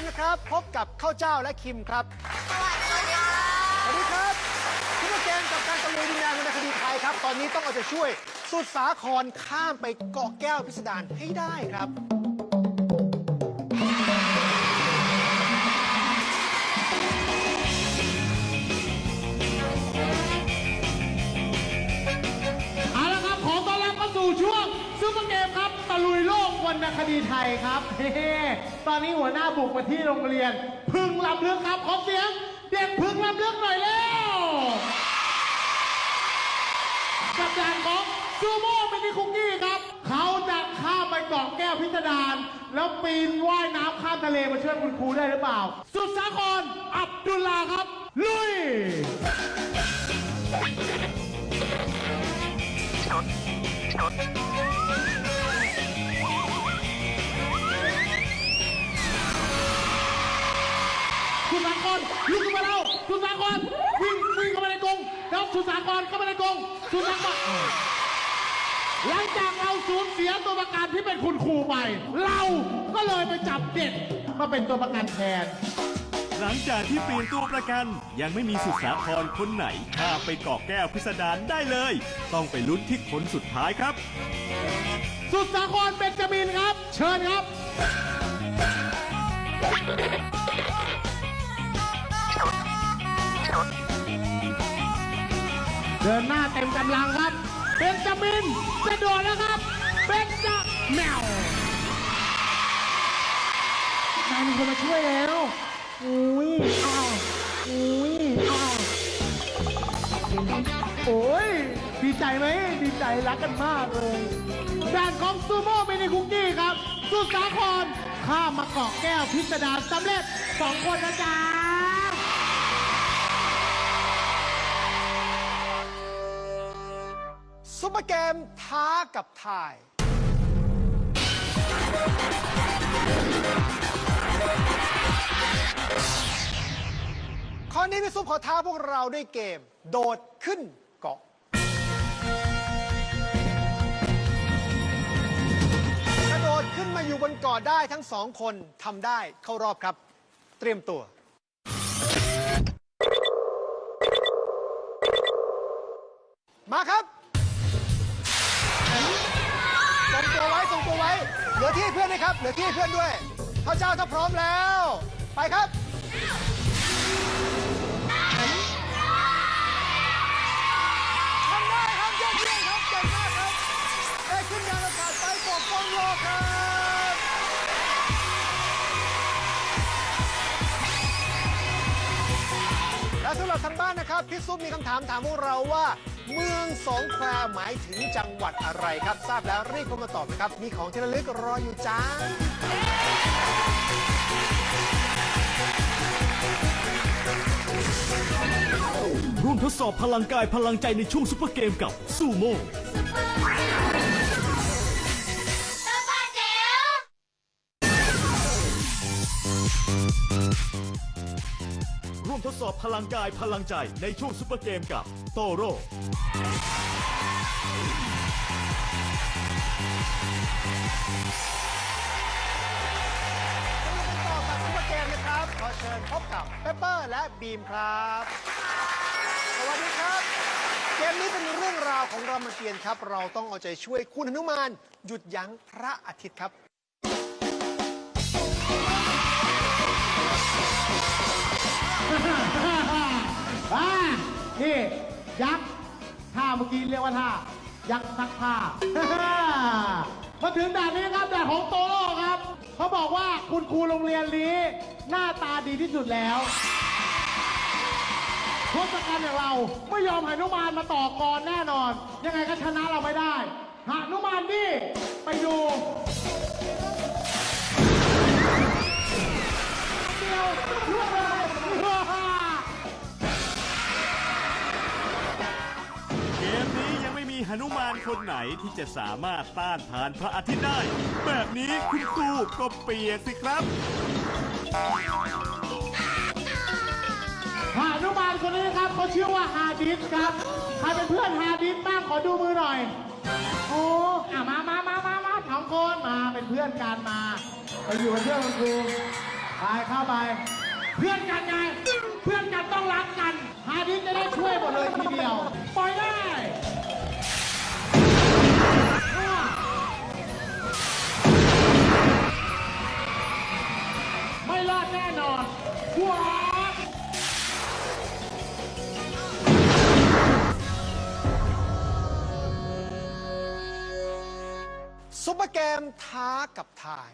มนะครับ พบกับข้าวเจ้าและคิมครับ สวัสดีค่ะสวัสดีครับซุปเปอร์เกมกับการตะลุยดินแดนวรรณคดีไทยครับ ตอนนี้ต้องเอาใจช่วย สุดสาครข้ามไปเกาะแก้วพิสดารให้ได้ครับ คดีไทยครับเฮ้ตอนนี้หัวหน้าบุกมาที่โรงเรียน พึ่งลำลึกครับขอเสียง เด็กพึ่งลำลึกหน่อยเร็วกับด่านของซูโม่มินิคุกกี้ครับ เขาจะข้ามไปเกาะแก้วพิสดารแล้วปีนว่ายน้ำข้ามทะเลมาช่วยคุณครูได้หรือเปล่า สุดสาครอับดุลลาครับ ลุยสุสากรลุกขึ้นมาแล้วสุสากรวิ่งวิ่งเข้ามาในกรงแล้วสุสากรเข้ามาในกรงสุสากรหลังจากเราสูญเสียตัวประกันที่เป็นคุณครูไป เราก็เลยไปจับเด็กมาเป็นตัวประกันแทน หลังจากที่เปลี่ยนตัวประกันยังไม่มีสุดสาครคนไหนข้ามไปเกาะแก้วพิสดารได้เลย ต้องไปลุ้นที่คนสุดท้ายครับ สุดสาครเบนจามินครับ เชิญครับ เดินหน้าเต็มกำลังครับเบนจามินจะโดดแล้วครับเบนจาแมวนายมีคนมาช่วยแล้วอุ้ยอ้าวอุ้ยอ้าวโอ้ยดีใจไหมดีใจรักกันมากเลยด่านของซูโม่มินิคุกกี้ครับ สุดสาครข้ามมาเกาะแก้วพิสดารสำเร็จสองคนนะจ๊ะ เปอร์เกมท้ากับทาย ข้อนี้พี่ซุปขอท้าพวกเราด้วยเกม โดดขึ้นเกาะ กระโดดขึ้นมาอยู่บนเกาะได้ทั้งสองคนทำได้เข้ารอบครับ เตรียมตัว มาครับ เหลือที่เพื่อนด้วยครับ เหลือที่เพื่อนด้วยพระเจ้าถ้าพร้อมแล้ว ไปครับทำได้ครับยอดเยี่ยมครับเก่งมากครับได้ขึ้นยานอากาศไปปกป้องโลกครับและสำหรับทางบ้านนะครับพี่ซุปมีคำถามถามพวกเราว่า เมืองสองแควหมายถึงจังหวัดอะไรครับ ทราบแล้วรีบเข้ามาตอบนะครับ มีของที่ระลึกรออยู่จ้า ร่วมทดสอบพลังกายพลังใจในช่วงซุปเปอร์เกมกับซูโม่ สอบพลังกายพลังใจในช่วงซุปเปอร์เกมกับโตโร่ต่อกับซุปเปอร์เกมนะครับ ขอเชิญพบกับเปปเปอร์และบีมครับ สวัสดีครับ เกมนี้เป็นเรื่องราวของรามเกียรติ์ครับ เราต้องเอาใจช่วยคุณหนุมานหยุดยั้งพระอาทิตย์ครับ นี่ ยักษ์ท่าเมื่อกี้เรียกว่าท่า ยักษ์ซักผ้า มาถึงด่านนี้ครับด่านของโตโร่ครับ เขาบอกว่าคุณครูโรงเรียนนี้ หน้าตาดีที่สุดแล้วทศกัณฐ์อย่างเราไม่ยอมหนุมานมาต่อกรแน่นอน ยังไงก็ชนะเราไม่ได้ ม่มีหนุมานคนไหนที่จะสามารถต้านทานพระอาทิตย์ได้ แบบนี้คุณครูก็เปียกสิครับ หานุมานคนนี้นะครับเขาชื่อว่าฮาดิสครับใครเป็นเพื่อนฮาดิสบ้างขอดูมือหน่อย โอ้อะมามามามามาสองคนมาเป็นเพื่อนกันมาไปอยู่เป็นเพื่อนคุณครูไปเข้าไป เพื่อนกันไง เพื่อนกันต้องรักกัน ฮาดิสจะได้ช่วยหมดเลยทีเดียว ปล่อยได้ มท้ากับทาย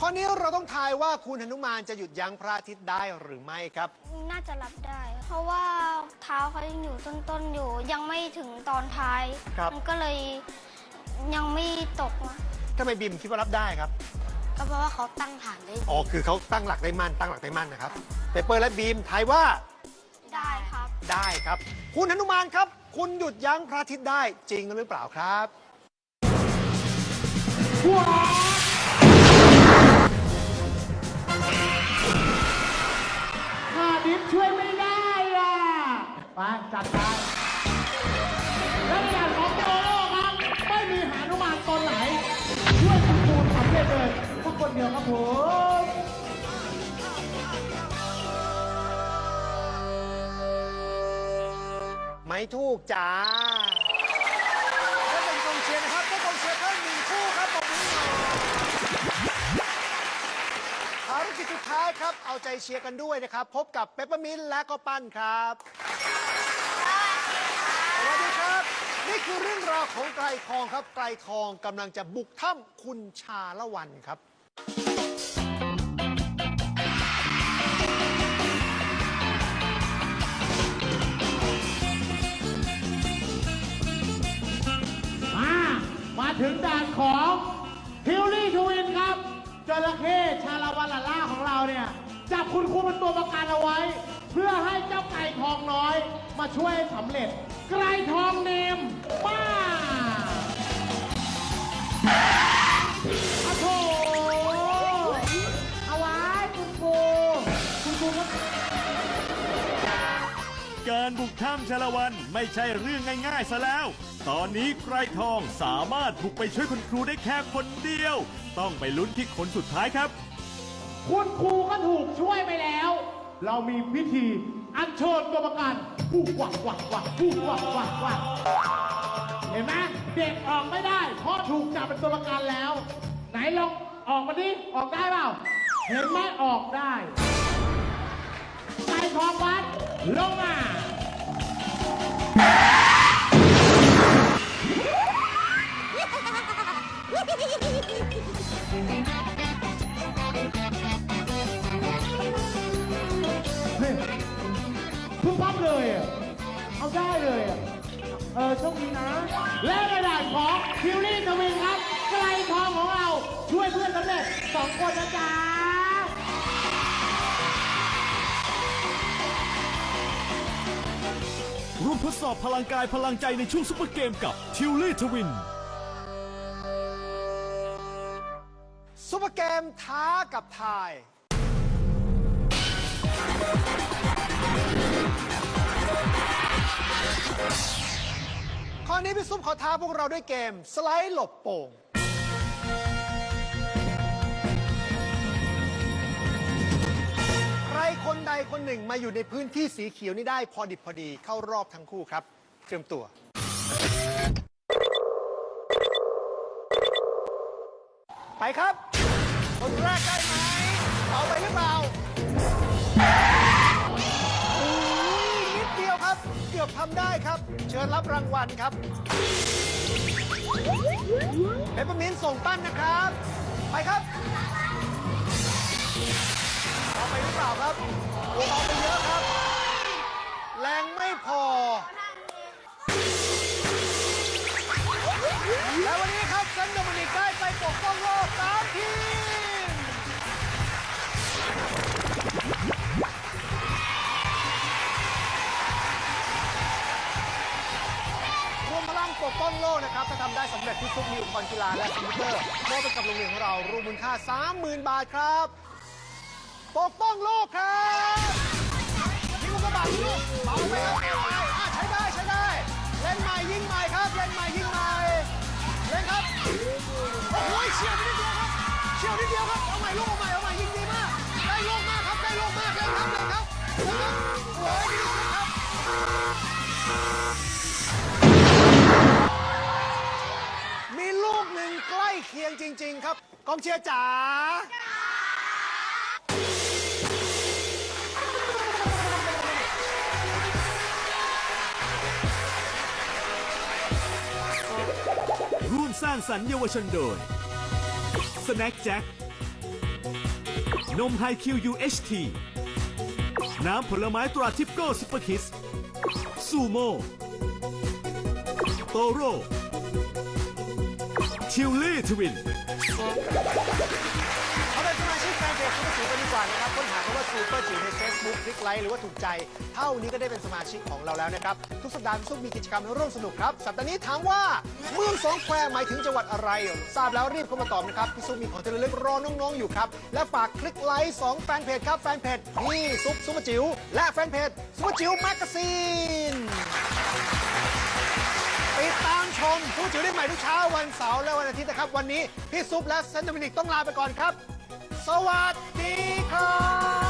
ข้อนี้เราต้องทายว่าคุณหนุมานจะหยุดยั้งพระอาทิตย์ได้หรือไม่ครับ น่าจะรับได้ เพราะว่าเท้าเขายังอยู่ต้นๆอยู่ ยังไม่ถึงตอนท้าย ครับ มันก็เลยยังไม่ตกมาทำไมบิมคิดว่ารับได้ครับ ก็เพราะว่าเขาตั้งฐานได้ อ๋อ คือเขาตั้งหลักได้มั่น ตั้งหลักได้มั่นนะครับเปเปอร์และบีมทายว่าได้ครับ ได้ครับ คุณหนุมานครับ คุณหยุดยั้งพระอาทิตย์ได้จริงหรือเปล่าครับหัวฮาดิสช่วยไม่ได้อะไปจัดไปและในด่านของโจโลครับ ไม่มีหานุมานตนไหน ช่วยคุณครูสำเร็จเลยทุกคนเดียวครับผม ไม่ถูกจ้าและเป็นกองเชียร์นะครับได้กองเชียร์เพิ่มหนึ่งคู่ครับปรบมือหน่อยภารกิจสุดท้ายครับ เอาใจเชียร์กันด้วยนะครับ พบกับเปปเปอร์มินต์และก็ปั้นครับ สวัสดีครับ นี่คือเรื่องราวของไกรทองครับ ไกรทองกำลังจะบุกถ้ำคุณชาละวันครับ ถึงด่านของฮิลลี่ทวินครับจระเข้ชาลาวันลาล่าของเราเนี่ยจับคุณครูเป็นตัวประกันเอาไว้ เพื่อให้เจ้าไก่ทองน้อย มาช่วยสำเร็จ ไก่ทองเนมมาอะโถเอาไว้คุณครูคุณครูก็การบุกถ้ำชาละวันไม่ใช่เรื่องง่ายๆซะแล้ว ตอนนี้ไกรทองสามารถบุกไปช่วยคุณครูได้แค่คนเดียว ต้องไปลุ้นที่คนสุดท้ายครับ คุณครูก็ถูกช่วยไปแล้ว เรามีพิธีอัญเชิญตัวประกันผู้กวักกวักกวักผู้กวักกวักกวักเห็นไหมเด็กออกไม่ได้ เพราะถูกจับเป็นตัวประกันแล้ว ไหนลองออกมาดิออกได้เปล่า เห็นไหมออกได้นายทองวัดลงมา เฮ้ยพุ่งปั๊บเลยอะเอาได้เลยอะเออโชคดีนะ และในด่านของคิวรี่ทวินครับ ไกลทองของเรา ช่วยเพื่อนสำเร็จสองคนนะจ๊ะร่วมทดสอบพลังกายพลังใจในช่วงซุปเปอร์เกมกับทิวลี่ทวิน ซุปเปอร์เกมท้ากับทาย ข้อนี้พี่ซุปขอท้าพวกเราด้วยเกม สไลด์หลบโป่ง ใครคนใดคนหนึ่งมาอยู่ในพื้นที่สีเขียวนี้ได้พอดิบพอดีเข้ารอบทั้งคู่ครับ เตรียมตัว ไปครับ คนแรกได้ไหมเอาไปหรือเปล่าโอ้ยนิดเดียวครับ เกือบทำได้ครับ เชิญรับรางวัลครับเปปเปอร์มินส่งปั้นนะครับ ไปครับเอาไปหรือเปล่าครับโอ้เอาไปเยอะครับ แรงไม่พอ และวันนี้ ที่ซุปมีอุปกรณ์กีฬาและคอมพิวเตอร์มอบไปกับโรงเรียนของเรารวมมูลค่า 30,000 บาทครับปกป้องโลกครับยิงลูกกระบาดลูกเบาไปครับเบาไปอะใช้ได้ใช้ได้ เล่นใหม่ยิงใหม่ครับครับเล่นใหม่ยิงใหม่เล่นครับโอ้โหเฉียวนิดเดียวครับเฉียวนิดเดียวครับเอาใหม่ลูกเอาใหม่เอาใหม่ยิงดีมากได้ลูกมากครับได้ลูกมากเล่นครับเล่นครับเล่นครับโอ้ยดีครับ เคียงจริง ๆ ครับ กองเชียร์จ๋าร่วมสร้างสรรค์เยาวชนโดย Snack Jack นมไฮคิว UHT น้ำผลไม้ตราทิปโก้ซุปเปอร์คิสซูโม่โตโร่ ชิลลี่ทวินเขาเป็นสมาชิกแฟนเพจซูเปอร์จิ๋วกันดีกว่านะครับค้นหาคำว่าซูเปอร์จิ๋วใน Facebook คลิกไลค์หรือว่าถูกใจ เท่านี้ก็ได้เป็นสมาชิกของเราแล้วนะครับ ทุกสัปดาห์ซุปมีกิจกรรมร่วมสนุกครับ สัปดาห์นี้ถามว่าเมืองสองแควหมายถึงจังหวัดอะไร ทราบแล้วรีบเข้ามาตอบนะครับพี่ซุปมีของที่ระลึกรอน้องๆอยู่ครับและฝากคลิกไลค์สองแฟนเพจครับแฟนเพจนี่ซุปซูเปอร์จิ๋วและแฟนเพจซูเปอร์จิ๋วแมกกาซีน ติดตามชมผู้จิ๋วได้ใหม่ทุกเช้าวันเสาร์และวันอาทิตย์นะครับ วันนี้พี่ซุปและเซนต์โดมินิกต้องลาไปก่อนครับ สวัสดีครับ